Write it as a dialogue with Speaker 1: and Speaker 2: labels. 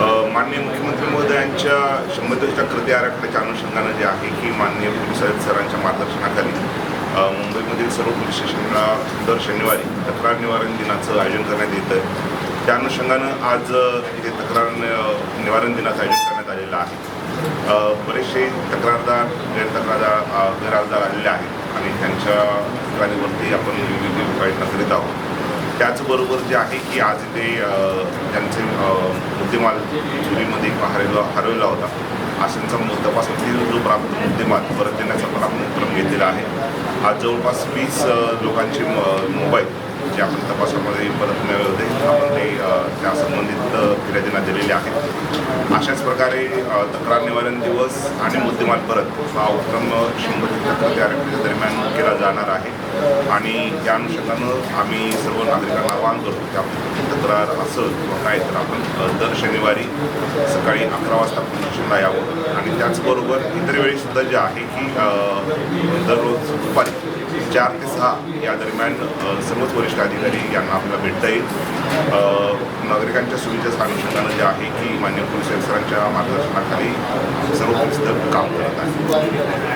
Speaker 1: माननीय मुख्यमंत्री महोदयांच्या शंभर कृती आराखड्याच्या अनुषंगानं जे आहे की माननीय पोलीस आयुक्त सरांच्या मार्गदर्शनाखाली मुंबईमधील सर्व पोलीस स्टेशनला दर शनिवारी तक्रार निवारण दिनाचं आयोजन करण्यात येतं त्या अनुषंगानं आज अ, इथे तक्रार निवारण दिनाचं आयोजन करण्यात आलेलं आहे. बरेचसे तक्रारदार गैरतक्रारदार अ, आलेले आहेत आणि त्यांच्या तक्रारीवरती आपण विविध उपाययोजना करीत आहोत. त्याचबरोबर जे आहे की आज ते त्यांचे मुद्देमाल चुरीमध्ये हरवला हरवला होता. अशांचा मु- तपासातील जो प्राप्त मुद्देमाल परत देण्याचा पण आपण उपक्रम घेतलेला आहे. आज जवळपास वीस लोकांचे मोबाईल जे आपण तपासामध्ये परत मिळवले होते आपण ते त्या संबंधित फिर्यादींना दिलेले आहेत. अशाच प्रकारे तक्रार निवारण दिवस आणि मुद्देमाल परत हा उपक्रम शंभर तक्रार दरम्यान जाणार आहे. आणि त्या अनुषंगानं आम्ही सर्व नागरिकांना आवाहन करतो की आपली तक्रार असं किंवा काय तर आपण दर शनिवारी सकाळी अकरा वाजता पोलीस यावं. आणि त्याचबरोबर इतर वेळीसुद्धा जे आहे की दररोज दुपारी चार ते सहा या दरम्यान सर्वच वरिष्ठ अधिकारी यांना आपल्याला भेटता येईल. नागरिकांच्या सुविधेच्या अनुषंगानं जे आहे की मान्य पोलीस अफसरांच्या मार्गदर्शनाखाली सर्व पोलीस दल काम करत आहे